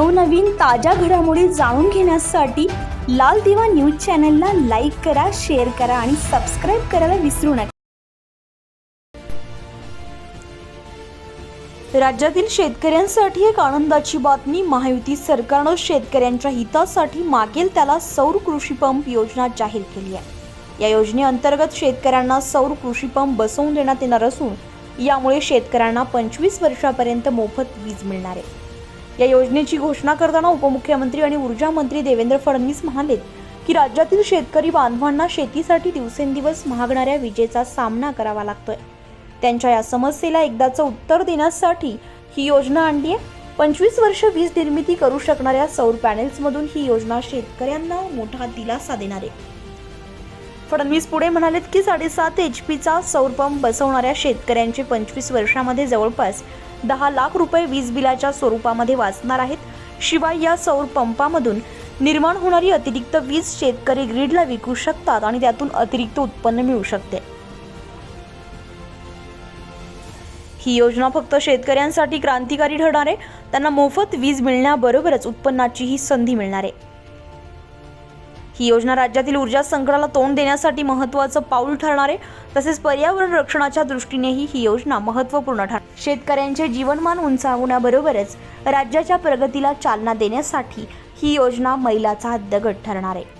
नवनवीन ताज्या घडामोडी जाणून घेण्यासाठी लाल दिवा न्यूज चॅनलला लाईक करा शेअर करा आणि सबस्क्राईब करायला विसरू नका. राज्यातील शेतकऱ्यांसाठी एक आनंदाची बातमी महायुती सरकारनं शेतकऱ्यांच्या हितासाठी मागेल त्याला सौर कृषी पंप योजना जाहीर केली आहे. या योजनेअंतर्गत शेतकऱ्यांना सौर कृषी पंप बसवून देण्यात येणार असून यामुळे शेतकऱ्यांना पंचवीस वर्षापर्यंत मोफत वीज मिळणार आहे. या योजनेची घोषणा करताना उपमुख्यमंत्री आणि ऊर्जा मंत्री देवेंद्र फडणवीस म्हणाले की राज्यातील शेतकरी बांधवांना शेतीसाठी दिवसेंदिवस महागणाऱ्या विजेचा सामना करावा लागतोय. त्यांच्या या समस्येला एकदाचं उत्तर देण्यासाठी ही योजना आणली आहे. पंचवीस वर्ष वीज निर्मिती करू शकणाऱ्या सौर पॅनेल्समधून ही योजना शेतकऱ्यांना मोठा दिलासा देणार आहे. फडणवीस पुढे म्हणालेत की साडेसात एच पीचा सौर पंप बसवणाऱ्या शेतकऱ्यांचे पंचवीस वर्षामध्ये जवळपास दहा लाख रुपये वीज बिलाच्या स्वरूपामध्ये वाचणार आहेत. शिवाय या सौर पंपामधून निर्माण होणारी अतिरिक्त वीज शेतकरी ग्रीडला विकू शकतात आणि त्यातून अतिरिक्त उत्पन्न मिळू शकते. ही योजना फक्त शेतकऱ्यांसाठी क्रांतिकारी ठरणार आहे. त्यांना मोफत वीज मिळण्याबरोबरच उत्पन्नाचीही संधी मिळणार आहे. ही योजना राज्यातील ऊर्जा संकटाला तोंड देण्यासाठी महत्त्वाचं पाऊल ठरणार आहे. तसेच पर्यावरण रक्षणाच्या दृष्टीनेही ही योजना महत्त्वपूर्ण ठरणार शेतकऱ्यांचे जीवनमान उंचावण्याबरोबरच राज्याच्या प्रगतीला चालना देण्यासाठी ही योजना मैलाचा दगड ठरणार आहे.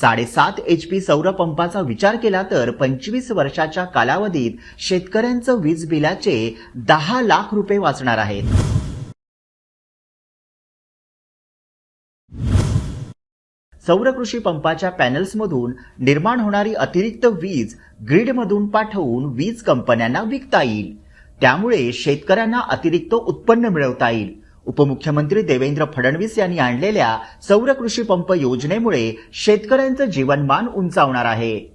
साडेसात एच पी सौर पंपाचा विचार केला तर पंचवीस वर्षाच्या कालावधीत शेतकऱ्यांचं वीज बिलाचे दहा लाख रुपये वाचणार आहेत. सौर कृषी पंपाच्या पॅनल्समधून निर्माण होणारी अतिरिक्त वीज ग्रीडमधून पाठवून वीज कंपन्यांना विकता येईल. त्यामुळे शेतकऱ्यांना अतिरिक्त उत्पन्न मिळवता येईल. उपमुख्यमंत्री देवेंद्र फडणवीस यांनी आणलेल्या सौर कृषी पंप योजनेमुळे शेतकऱ्यांचं जीवनमान उंचावणार आहे.